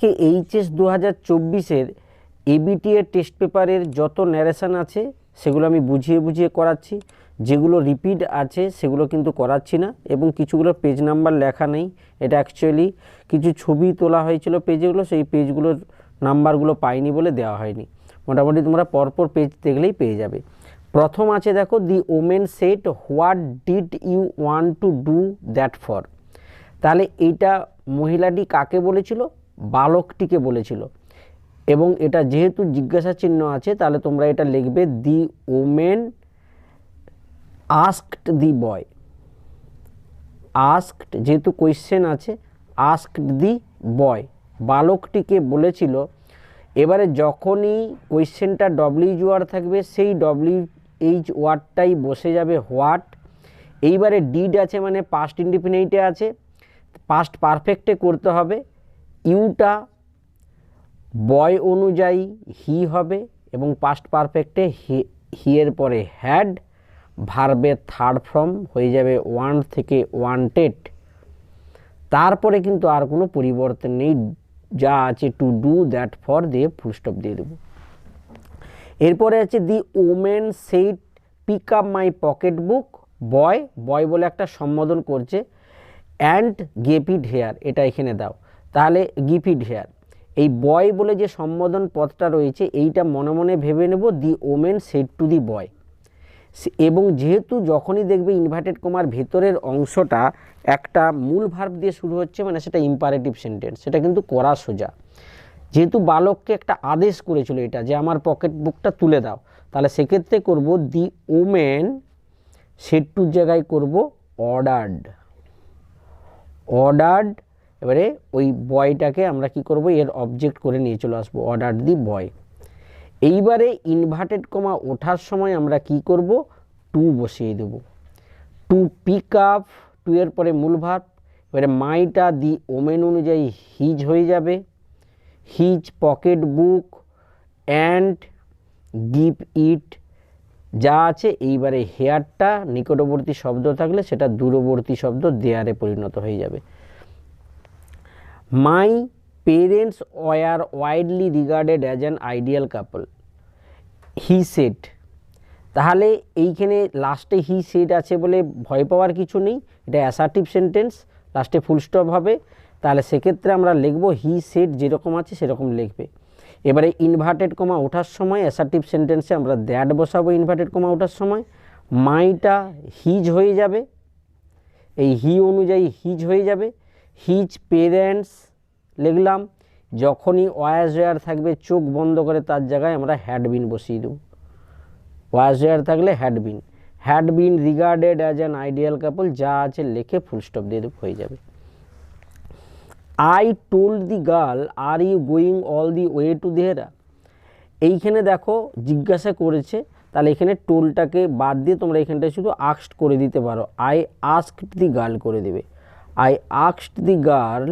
কে HS দু হাজার চব্বিশের এবিটিএ টেস্ট পেপারের যত ন্যারেশন আছে, সেগুলো আমি বুঝিয়ে বুঝিয়ে করাচ্ছি। যেগুলো রিপিট আছে, সেগুলো কিন্তু করাচ্ছি না। এবং কিছুগুলো পেজ নাম্বার লেখা নেই। এটা অ্যাকচুয়ালি কিছু ছবি তোলা হয়েছিল পেজগুলো সেই পেজগুলোর নাম্বারগুলো পাইনি বলে দেওয়া হয়নি। মোটামুটি তোমরা পরপর পেজ দেখলেই পেয়ে যাবে। প্রথম আছে দেখো the woman said what did you want to do that for তাহলে এইটা মহিলাটি কাকে বলেছিল? বালকটিকে বলেছিল। এবং এটা যেহেতু জিজ্ঞাসা চিহ্ন আছে, তাহলে তোমরা এটা লিখবে, the woman asked the boy. Asked, যেহেতু কোয়েশ্চেন আছে, আস্কড দি বয়। বালকটিকে বলেছিল, এবারে যখনই কোয়েশ্চেনটা ডব্লিউ ওয়ার্ড থাকবে, সেই ডব্লিউ এইচ ওয়ার্ডটাই বসে যাবে হোয়াট? এইবারে ডিড আছে মানে পাস্ট ইন্ডিফিনাইটে আছে পাস্ট পারফেক্টে করতে হবে। ইউটা বয় অনুযায়ী হি হবে এবং পাস্ট পারফেক্টে হি হিয়ের পরে হ্যাড ভার্বের থার্ড ফর্ম হয়ে যাবে ওয়ান থেকে ওয়ান্টেড তারপরে কিন্তু আর কোনো পরিবর্তন নেই, যা আছে টু ডু দ্যাট ফর দিয়ে ফুল স্টপ দিয়ে দেবো। এরপরে আছে the woman said pick up my pocket book boy boy বলে একটা সম্বোধন করছে অ্যান্ড গেপিড হেয়ার এটা এখানে দাও। তাহলে গিফিড হেয়ার। এই বয় বলে যে সম্বোধন পদটা রয়েছে, এইটা মনে মনে ভেবে নেব the woman said to the boy এবং যেহেতু যখনই দেখবে ইনভার্টেড কোমার ভেতরের অংশটা একটা মূল ভার্ব দিয়ে শুরু হচ্ছে মানে সেটা ইম্পারেটিভ সেন্টেন্স সেটা কিন্তু করা সোজা। যেহেতু বালককে একটা আদেশ করেছিল এটা, যে আমার পকেট বুকটা তুলে দাও, তাহলে সেক্ষেত্রে করব দি ওমেন সেট টুর জায়গায় করব অর্ডার্ড অর্ডার্ড এবারে ওই বয়টাকে আমরা কি করব? এর অবজেক্ট করে নিয়ে চলে আসব অর্ডার দি বয় এইবারে ইনভার্টেড কমা ওঠার সময় আমরা কি করব? টু বসিয়ে দেব। টু পিক আপ টু এর পরে মূল ভাব এবারে মাইটা দি ওমেন অনুযায়ী হিজ হয়ে যাবে। His pocket book and give it যা আছে, এইবারে হেয়ারটা নিকটবর্তী শব্দ থাকলে সেটা দূরবর্তী শব্দ দেয়ারে পরিণত হয়ে যাবে। My parents were widely regarded as an ideal couple he said তাহলে এইখানে লাস্টে হি সেট আছে বলে ভয় পাওয়ার কিছু নেই। এটা অ্যাসার্টিভ সেন্টেন্স লাস্টে ফুল স্টপ হবে। তাহলে সেক্ষেত্রে আমরা লিখব হি সেট যেরকম আছে সেরকম লিখবে। এবারে ইনভার্টেড কমা ওঠার সময় অ্যাসার্টিভ সেন্টেন্সে আমরা দ্যাট বসাবো ইনভার্টেড কমা ওঠার সময়। মাইটা হিজ হয়ে যাবে। এই হি অনুযায়ী হিজ হয়ে যাবে। হিজ পেরেন্টস লিখলাম, যখনই ওয়াজ থাকবে, চোখ বন্ধ করে তার জায়গায় আমরা হ্যাডবিন বসিয়ে দেব। ওয়াজ ওয়ার থাকলে had been. Had been regarded as an ideal couple যা আছে লিখে ফুল স্টপ দিয়ে হয়ে যাবে। I told the girl are you going all the way to Dehra এইখানে দেখো জিজ্ঞাসা করেছে, তাহলে এখানে টোলটাকে বাদ দিয়ে তোমরা এখানটায় শুধু আক্সড করে দিতে পারো। আই আস্কড দি গার্ল করে দেবে। আই আক্সড দি গার্ল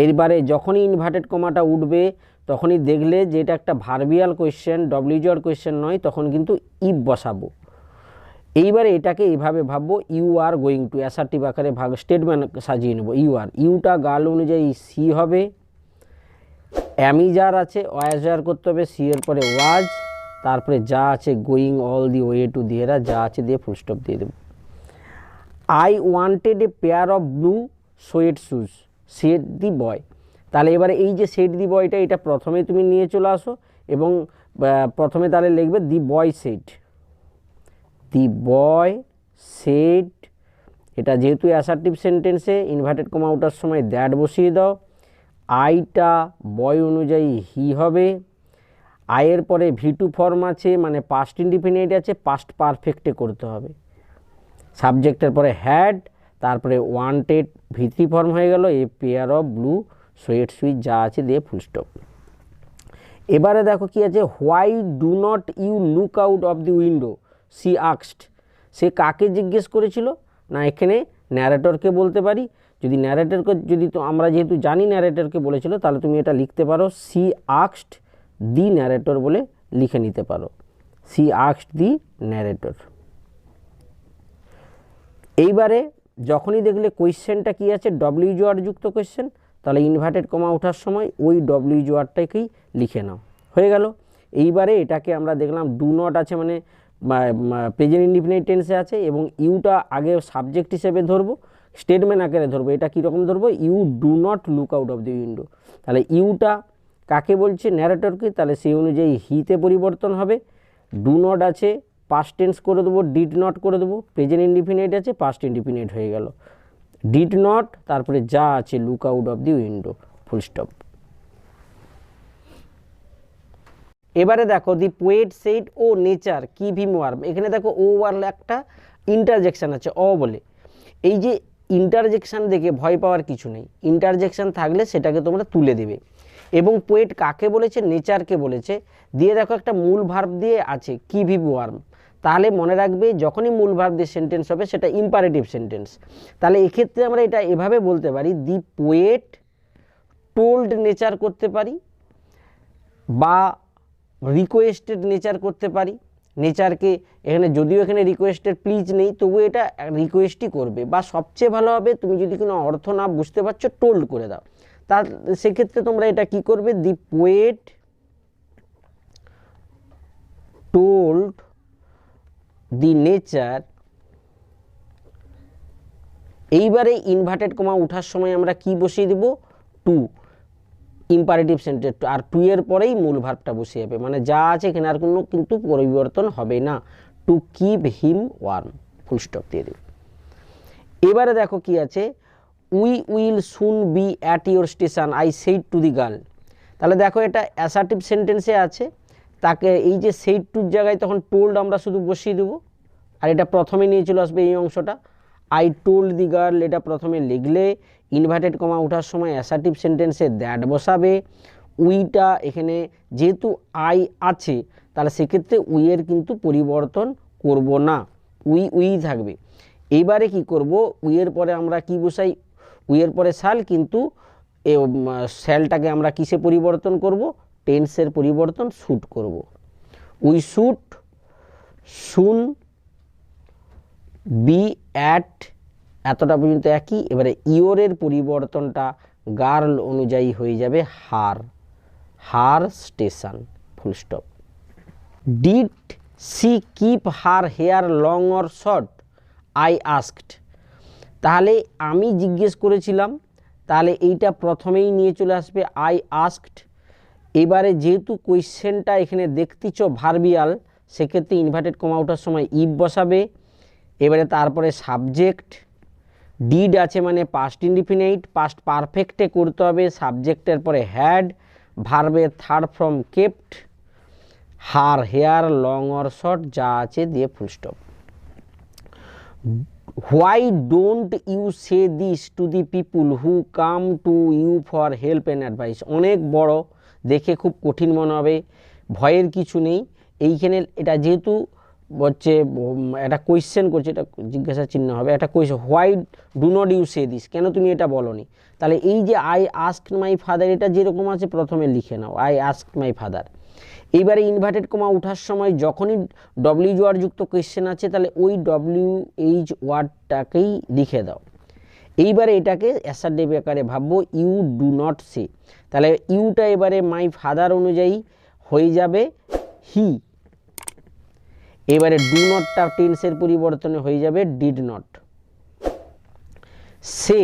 এরবারে যখনই ইনভার্টেড কমাটা উঠবে, তখনই দেখলে যে এটা একটা ভার্বিয়াল কোয়েশ্চেন ডব্লিউজর কোয়েশ্চেন নয়, তখন কিন্তু ইফ বসাবো। এইবারে এটাকে এইভাবে ভাববো you are going to assertive আকারে ভাগ স্টেটমেন্ট সাজিয়ে নেব। ইউ আর ইউটা গার্ল অনুযায়ী সি হবে অ্যামি যার আছে ওয়াজ ওয়াজার করতে হবে সি এর পরে ওয়াজ তারপরে যা আছে going all the way to Dehra যা আছে দিয়ে ফুল স্টপ দিয়ে দেবো। I wanted a pair of blue suede shoes said the boy তাহলে এবারে এই যে সেট দি বয়টা এটা প্রথমে তুমি নিয়ে চলে আসো এবং প্রথমে তাহলে লিখবে দি boy said the boy said এটা যেহেতু অ্যাসার্টিভ সেন্টেন্সে ইনভার্টেড কমা ওঠার সময় দ্যাট বসিয়ে দাও। আইটা বয় অনুযায়ী হি হবে। আয়ের পরে ভিটু ফর্ম আছে মানে পাস্ট ইন্ডিপেন্ডেন্ট আছে পাস্ট পারফেক্টে করতে হবে। সাবজেক্টের পরে হ্যাড তারপরে ওয়ান্টেড ভিত্রি ফর্ম হয়ে গেল a pair of blue suede shoes যা আছে দিয়ে ফুল স্টপ এবারে দেখো কি আছে why do not you look out of the window she আক্সড সে কাকে জিজ্ঞেস করেছিল? না, এখানে ন্যারেটরকে বলতে পারি। যদি ন্যারেটরকে যদি তো আমরা যেহেতু জানি ন্যারেটরকে বলেছিল, তাহলে তুমি এটা লিখতে পারো। সি আক্সড দি ন্যারেটর বলে লিখে নিতে পারো। সি আক্সড দি ন্যারেটর এইবারে যখনই দেখলে কোয়েশ্চেনটা কী আছে ডব্লিউ জোয়ার যুক্ত কোয়েশ্চেন তাহলে ইনভার্টেড কমা ওঠার সময় ওই ডব্লিউ জোয়ারটাকেই লিখে নাও। হয়ে গেল। এইবারে এটাকে আমরা দেখলাম ডু নট আছে মানে প্রেজেন্ট ইন্ডিপেন্ডেন্ট টেন্সে আছে এবং ইউটা আগে সাবজেক্ট হিসেবে ধরবো স্টেটমেন্ট আকারে ধরবো। এটা কীরকম ধরবো? You do not look out of the window তাহলে ইউটা কাকে বলছে? ন্যারেটরকে তাহলে সেই অনুযায়ী হিতে পরিবর্তন হবে। ডু নট আছে পাস্ট টেন্স করে দেবো ডিড নট করে দেবো প্রেজেন্ট ইন্ডিফিনিট আছে পাস্ট ইন্ডিফিনিট হয়ে গেল। ডিড নট তারপরে যা আছে look out of the window full stop এবারে দেখো the poet said O nature keep him warm এখানে দেখো ও ওয়ার্ল একটা ইন্টারজেকশন আছে, অ বলে। এই যে ইন্টারজেকশন দেখে ভয় পাওয়ার কিছু নেই। ইন্টারজেকশন থাকলে সেটাকে তোমরা তুলে দেবে। এবং পোয়েট কাকে বলেছে? নেচারকে বলেছে। দিয়ে দেখো একটা মূল ভার্ব দিয়ে আছে কি ভিভ ওয়ার্ম তাহলে মনে রাখবে যখনই মূল ভার্ব দিয়ে সেন্টেন্স হবে, সেটা ইম্পারেটিভ সেন্টেন্স তাহলে এক্ষেত্রে আমরা এটা এভাবে বলতে পারি দি পোয়েট টোল্ড নেচার করতে পারি বা রিকোয়েস্টেড নেচার করতে পারি। নেচারকে এখানে যদিও এখানে রিকোয়েস্টেড প্লিজ নেই, তবু এটা রিকোয়েস্টই করবে বা সবচেয়ে ভালো হবে তুমি যদি কোনো অর্থ না বুঝতে পারছ টোল্ড করে দাও। তার সেক্ষেত্রে তোমরা এটা কি করবে? The poet told the nature, এইবারে ইনভার্টেড কমা ওঠার সময় আমরা কি বসিয়ে দেব? টু ইম্পারেটিভ সেন্টেন্স আর টু এর পরেই মূল ভার্বটা বসে যাবে। মানে যা আছে এখানে আর কোনো কিন্তু পরিবর্তন হবে না। To keep him warm full stop দিয়ে দেবে। এবারে দেখো কি আছে। We will soon be at your station I said to the girl তাহলে দেখো এটা অ্যাসার্টিভ সেন্টেন্সে আছে। তাকে এই যে সেইড টুর জায়গায় তখন টোল্ড আমরা শুধু বসিয়ে দেবো। আর এটা প্রথমে নিয়ে চলে আসবে এই অংশটা। আই টোল্ড দি গার্ল এটা প্রথমে লিখলে ইনভার্টেড কমা ওঠার সময় অ্যাসার্টিভ সেন্টেন্সে দ্যাট বসাবে। উইটা এখানে যেহেতু আই আছে, তাহলে সেক্ষেত্রে উইয়ের কিন্তু পরিবর্তন করব না। উই উই থাকবে। এইবারে কি করব? উইয়ের পরে আমরা কি বসাই? উইয়ের পরে শাল কিন্তু শ্যালটাকে আমরা কিসে পরিবর্তন করব? টেন্সের পরিবর্তন শুট করব। We should soon be at এতটা পর্যন্ত একই, এবারে ইওরের পরিবর্তনটা গার্ল অনুযায়ী হয়ে যাবে her her station, full stop. Did she keep her hair long or short? I asked. তাহলে আমি জিজ্ঞেস করেছিলাম, তাহলে এইটা প্রথমেই নিয়ে চলে আসবে আই আস্কড এবারে যেহেতু কোয়েশ্চেনটা এখানে দেখতেছ ভার্বিয়াল, সেক্ষেত্রে ইনভার্টেড কমা ওঠার সময় ইফ বসাবে। এবারে তারপরে সাবজেক্ট ডিড আছে মানে পাস্ট ইনডিফিনাইট পাস্ট পারফেক্টে করতে হবে সাবজেক্টের পরে হ্যাড ভার্বের third form kept her hair long or short যা আছে দিয়ে full stop why don't you say this to the people who come to you for help and advice অনেক বড় দেখে খুব কঠিন মনে হবে। ভয়ের কিছু নেই। এইখানে এটা যেহেতু হচ্ছে একটা কোয়েশ্চেন করছে, এটা জিজ্ঞাসা চিহ্ন হবে। একটা question why do not you say this কেন তুমি এটা বলনি? তাহলে এই যে আই আস্ক মাই ফাদার এটা যেরকম আছে, প্রথমে লিখে নাও। আই আস্ক মাই ফাদার এইবারে ইনভার্টেড কমা ওঠার সময় যখনই ডব্লিউ ওয়ার্ড যুক্ত কোয়েশ্চেন আছে, তাহলে ওই ডব্লিউ এইচ ওয়ার্ডটাকেই লিখে দাও। এইবারে এটাকে অ্যাসারডেভ আকারে ভাববো, ইউ ডু নট সে। তাহলে ইউটা এবারে মাই ফাদার অনুযায়ী হয়ে যাবে হি। এবারে ডু নটটা টেন্সের পরিবর্তনে হয়ে যাবে did not. Say,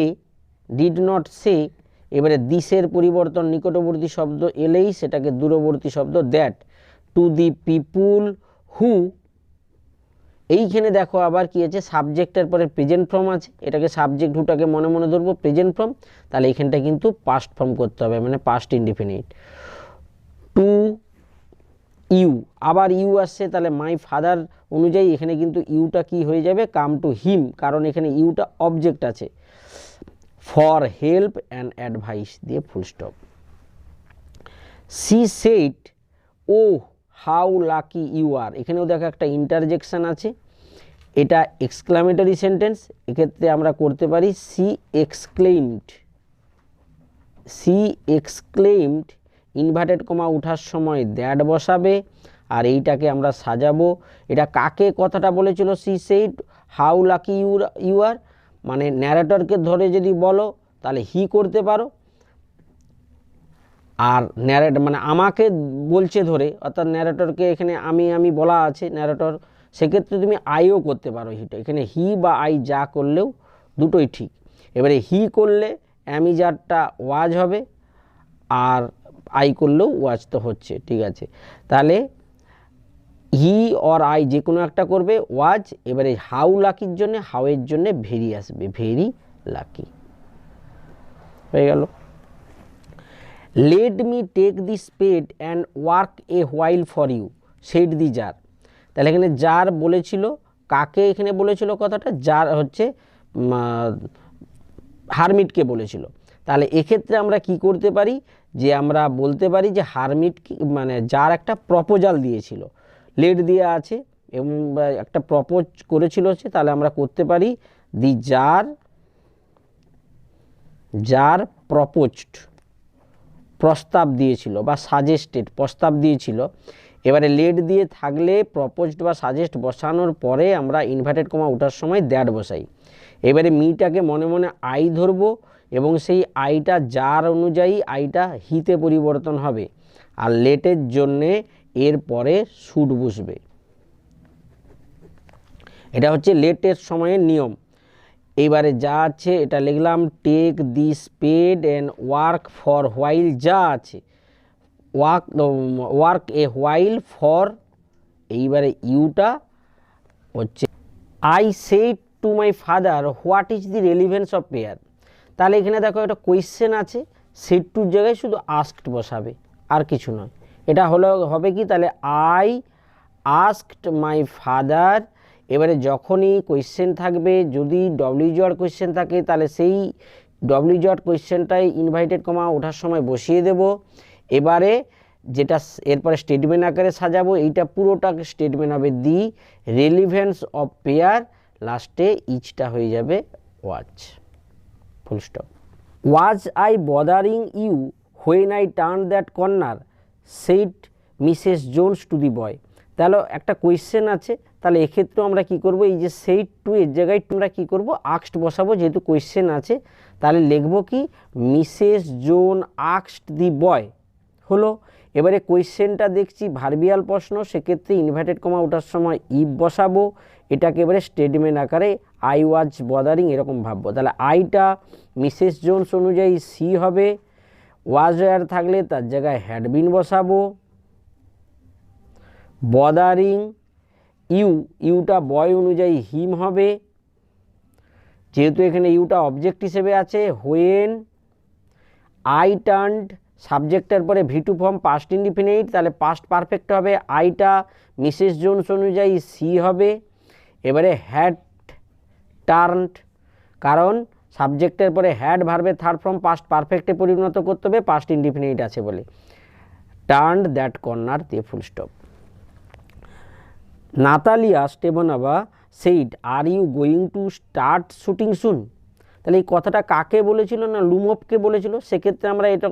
did not say, এবারে দিসের পরিবর্তন নিকটবর্তী শব্দ এলেই সেটাকে দূরবর্তী শব্দ that. To the people who এইখানে দেখো আবার কি আছে? সাবজেক্টের পরে প্রেজেন্ট ফর্ম আছে। এটাকে সাবজেক্ট হুটাকে মনে মনে ধরবো প্রেজেন্ট ফর্ম তাহলে এইখানটা কিন্তু পাস্ট ফর্ম করতে হবে মানে পাস্ট ইনডিফিনিট টু ইউ আবার ইউ আসছে, তাহলে মাই ফাদার অনুযায়ী এখানে কিন্তু ইউটা কি হয়ে যাবে? কাম টু হিম কারণ এখানে ইউটা অবজেক্ট আছে। ফর হেল্প অ্যান্ড অ্যাডভাইস দিয়ে full stop she said O how lucky you are. এখানেও দেখো একটা ইন্টারজেকশন আছে। এটা এক্সক্লামেটরি সেন্টেন্স এক্ষেত্রে আমরা করতে পারি she exclaimed she exclaimed inverted comma উঠার সময় দ্যাট বসাবে, আর এইটাকে আমরা সাজাবো। এটা কাকে কথাটা বলেছিল? She said how lucky you you are মানে ন্যারেটরকে ধরে যদি বলো, তাহলে হি করতে পারো। আর ন্যারেট মানে আমাকে বলছে ধরে, অর্থাৎ ন্যারেটরকে এখানে আমি আমি বলা আছে ন্যারেটর সেক্ষেত্রে তুমি আইও করতে পারো হিটা এখানে হি বা আই যা করলেও দুটোই ঠিক। এবারে হি করলে অ্যামিজারটা ওয়াজ হবে, আর আই করলেও ওয়াজ তো হচ্ছে, ঠিক আছে। তাহলে হি অর আই যে কোনো একটা করবে ওয়াজ এবারে হাউ লাকির জন্য হাউয়ের জন্য ভেরি আসবে ভেরি লাকি হয়ে গেল। Let me take the spade and work a while for you said the czar তাহলে এখানে যার বলেছিল, কাকে এখানে বলেছিল কথাটা? যার হচ্ছে হারমিটকে বলেছিল। তাহলে এক্ষেত্রে আমরা কি করতে পারি? যে আমরা বলতে পারি যে হারমিট মানে যার একটা প্রপোজাল দিয়েছিল। লেট দেওয়া আছে, এবং একটা প্রপোজ করেছিল হচ্ছে, তাহলে আমরা করতে পারি দি যার যার প্রপোজড প্রস্তাব দিয়েছিল বা সাজেস্টেড প্রস্তাব দিয়েছিল। এবারে লেট দিয়ে থাকলে প্রপোজড বা সাজেস্ট বসানোর পরে আমরা ইনভার্টেড কমা ওঠার সময় দ্যাট বসাই। এবারে মিটাকে মনে মনে আই ধরবো এবং সেই আইটা যার অনুযায়ী আইটা হিতে পরিবর্তন হবে আর লেটের জন্যে এর পরে সুট বসবে। এটা হচ্ছে লেটের সময়ের নিয়ম। এইবারে যা আছে, এটা লিখলাম take the spade and work for while যা আছে। Work work a while for এইবারে ইউটা হচ্ছে I said to my father what is the relevance of prayer তাহলে এখানে দেখো একটা কোয়েশ্চেন আছে সেট টুর জায়গায় শুধু আস্কড বসাবে, আর কিছু নয়। এটা হলো, হবে কি? তাহলে আই আস্কড মাই ফাদার এবারে যখনই কোয়েশ্চেন থাকবে, যদি ডব্লিউ জড কোয়েশ্চেন থাকে, তাহলে সেই ডব্লিউ জড কোয়েশ্চেনটাই ইনভাইটেড কমা ওঠার সময় বসিয়ে দেব। এবারে যেটা এরপরে স্টেটমেন্ট আকারে সাজাবো, এইটা পুরোটা স্টেটমেন্ট হবে দি রেলিভেন্স অফ পেয়ার লাস্টে ইচটা হয়ে যাবে watch full stop was I bothering you when I turn that corner said Mrs Jones to the boy তাহলে একটা কোয়েশ্চেন আছে তাহলে এক্ষেত্রেও আমরা কি করব? এই যে সেইট টু এর জায়গায় টু আমরা কি করব? আক্সড বসাবো, যেহেতু কোয়েশ্চেন আছে, তাহলে লিখব কি? মিসেস জোন আক্সড দি বয়। হলো? এবারে কোয়েশ্চেনটা দেখছি ভার্বিয়াল প্রশ্ন, সেক্ষেত্রে ইনভার্টেড কমা ওঠার সময় ইফ বসাবো, এটাকে এবারে স্টেটমেন্ট আকারে আই ওয়াজ বদারিং এরকম ভাববো। তাহলে আইটা মিসেস জোনস অনুযায়ী সি হবে ওয়াজ ওয়ার থাকলে তার জায়গায় হ্যাডবিন বসাবো। বদারিং ইউ, ইউটা বয় অনুযায়ী হিম হবে। যেহেতু এখানে ইউটা অবজেক্ট হিসেবে আছে হোয়েন আই টার্নড সাবজেক্টের পরে V two form past indefinite তাহলে পাস্ট পারফেক্ট হবে। আইটা মিসেস জোনস অনুযায়ী সি হবে। এবারে হ্যাড টার্নড কারণ সাবজেক্টের পরে হ্যাড ভার্বে থার্ড ফর্ম পাস্ট পারফেক্টে পরিণত করতে হবে পাস্ট ইন্ডিফিনিট আছে বলে। টার্নড দ্যাট কর্নার দিয়ে full stop Natalia স্টেবনাবা said, are you going to start shooting soon? তাহলে এই কথাটা কাকে বলেছিল না লুমপকে বলেছিল? সেক্ষেত্রে আমরা এটা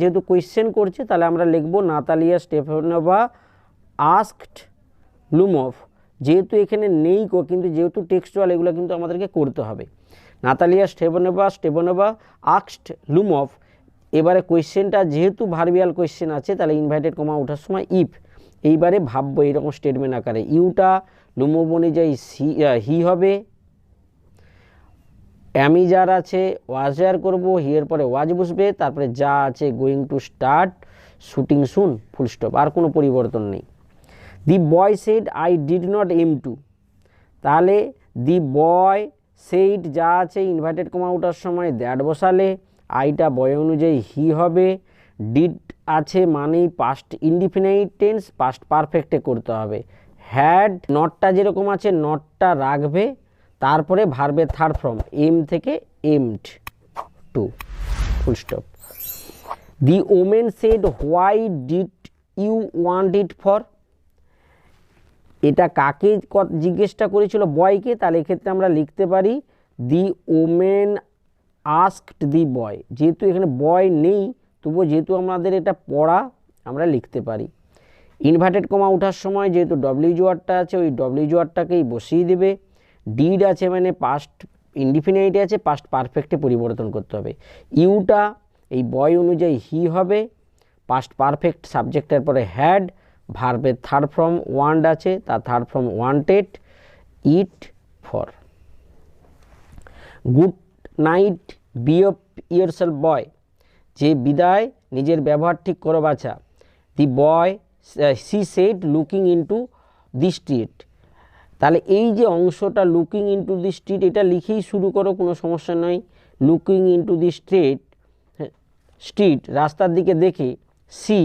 যেহেতু কোয়েশ্চেন করছি, তাহলে আমরা লিখব নাতালিয়া স্টেফানোভা আস্কড লুমফ যেহেতু এখানে নেই কো, কিন্তু যেহেতু টেক্সচুয়াল এগুলো কিন্তু আমাদেরকে করতে হবে। নাতালিয়া স্টেবনোভা স্টেবনোভা আক্সড লুমফ এবারে কোয়েশ্চেনটা যেহেতু ভার্বিয়াল কোয়েশ্চেন আছে, তাহলে ইনভাইটেড কমা ওঠার সময় ইফ এইবারে ভাববো এইরকম স্টেটমেন্ট আকারে। ইউটা লুমোভ অনুযায়ী সি হি হবে, অ্যামি যার আছে ওয়াজার করব হিয়ের পরে ওয়াজ বসবে, তারপরে যা আছে going to start shooting soon full stop আর কোনো পরিবর্তন নেই। The boy said I did not aim to তাহলে দি বয় সেইড যা আছে ইনভার্টেড কমা ওঠার সময় দ্যাট বসালে আইটা বয় অনুযায়ী হি হবে ডিড আছে মানেই পাস্ট ইনডিফিনাইট টেন্স পাস্ট পারফেক্টে করতে হবে। হ্যাড নটটা যেরকম আছে নটটা রাখবে, তারপরে ভার্বে থার্ড ফর্ম এম থেকে aimed to full stop the woman said why did you want it for এটা কাকে জিজ্ঞেসটা করেছিল বয়কে, তাহলে এক্ষেত্রে আমরা লিখতে পারি দি ওমেন আস্কড দি বয় যেহেতু এখানে বয় নেই তবুও যেহেতু আমাদের এটা পড়া, আমরা লিখতে পারি। ইনভার্টেড কমা ওঠার সময় যেহেতু ডব্লিউ জোয়ারটা আছে, ওই ডব্লিউ জোয়ারটাকেই বসিয়ে দেবে। ডিড আছে মানে পাস্ট ইনডিফিনাইটে আছে পাস্ট পারফেক্টে পরিবর্তন করতে হবে। ইউটা এই বয় অনুযায়ী হি হবে পাস্ট পারফেক্ট সাবজেক্টের পরে হ্যাড ভার্বের থার্ড ফর্ম ওয়ান্ড আছে, তার third form wanted it for good night be off dear boy যে বিদায় নিজের ব্যবহার ঠিক করো বাছা। The boy she said looking into the street. তাহলে এই যে অংশটা লুকিং ইন্টু দি স্ট্রিট, এটা লিখেই শুরু করো, কোনো সমস্যা নয় looking into the street street, রাস্তার দিকে দেখে সি,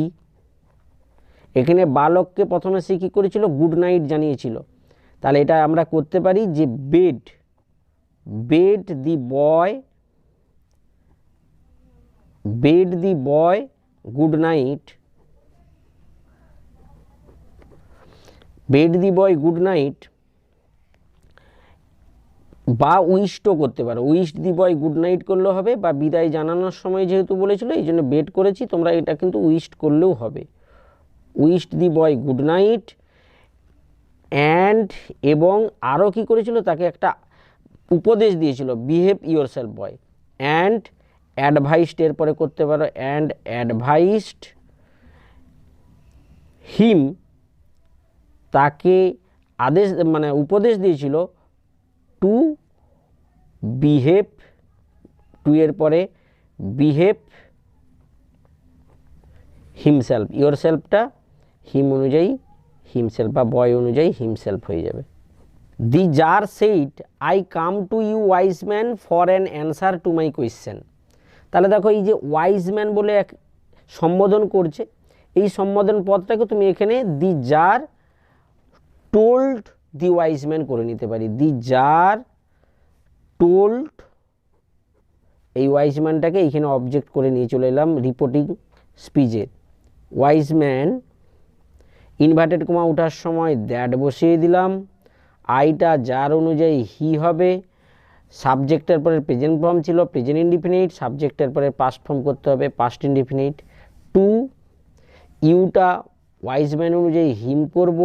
এখানে বালককে প্রথমে সে কী করেছিল? গুড নাইট জানিয়েছিল। তাহলে এটা আমরা করতে পারি যে bade bade the boy bade the boy good night bade the boy good night বা উইশও করতে পারো। Wish the boy good night করলেও হবে বা বিদায় জানানোর সময় যেহেতু বলেছিল, এই জন্য বেড করেছি, তোমরা এটা কিন্তু উইশ করলেও হবে। Wish the boy good night and এবং আরও কি করেছিল, তাকে একটা উপদেশ দিয়েছিল, behave your self boy. And advised এর পরে করতে পারো অ্যান্ড অ্যাডভাইসড হিম তাকে আদেশ মানে উপদেশ দিয়েছিল টু বিহেভ টু এর পরে বিহেভ হিমসেলফ ইয়োর সেলফটা হিম অনুযায়ী হিমসেলফ বা বয় অনুযায়ী হিমসেলফ হয়ে যাবে। The czar said I come to you wise man for an answer to my question তাহলে দেখো এই যে ওয়াইজ ম্যান বলে এক সম্বোধন করছে, এই সম্বোধন পদটাকে তুমি এখানে the czar told the wise man করে নিতে পারি। দি জার টোল্ড এই ওয়াইজ ম্যানটাকে এইখানে অবজেক্ট করে নিয়ে চলে এলাম রিপোর্টিং স্পিচের ওয়াইজ ম্যান ইনভার্টেড কমা ওঠার সময় দ্যাট বসিয়ে দিলাম আইটা যার অনুযায়ী হি হবে সাবজেক্টের পরে প্রেজেন্ট ফর্ম ছিল, প্রেজেন্ট ইনডিফিনিট, সাবজেক্টের পরে পাস্ট ফর্ম করতে হবে পাস্ট ইনডিফিনিট টু ইউটা ওয়াইজ ম্যান অনুযায়ী হিম করব।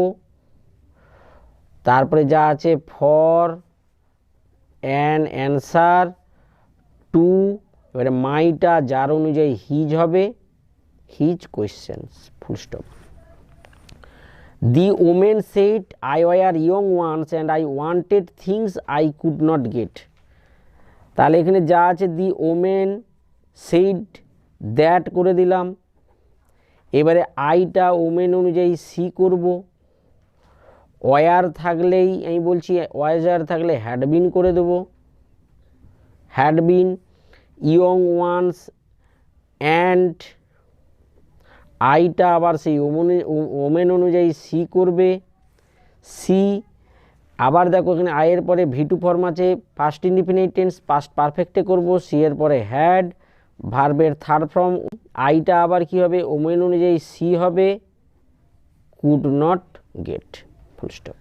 তারপরে যা আছে ফর অ্যান অ্যান্সার টু এবারে মাইটা যার অনুযায়ী হিজ হবে his questions full stop the woman said I were young once and I wanted things I could not get তাহলে এখানে যা আছে দি ওমেন সেইট দ্যাট করে দিলাম। এবারে আইটা ওমেন অনুযায়ী সি করব। ওয়ার থাকলেই আমি বলছি ওয়াজার থাকলে হ্যাডবিন করে দেবো। হ্যাডবিন, ইয়ং ওয়ান্স অ্যান্ড আইটা আবার সেই ওমনে ওমেন অনুযায়ী সি করবে। সি আবার দেখো এখানে আয়ের পরে ভিটু ফর্ম আছে ফার্স্ট ইন্ডিপেন্ডেন্ট টেন্স পাস্ট পারফেক্টে করব সি এর পরে হ্যাড ভার্বের থার্ড ফর্ম আইটা আবার কি হবে? ওমেন অনুযায়ী সি হবে could not get full stop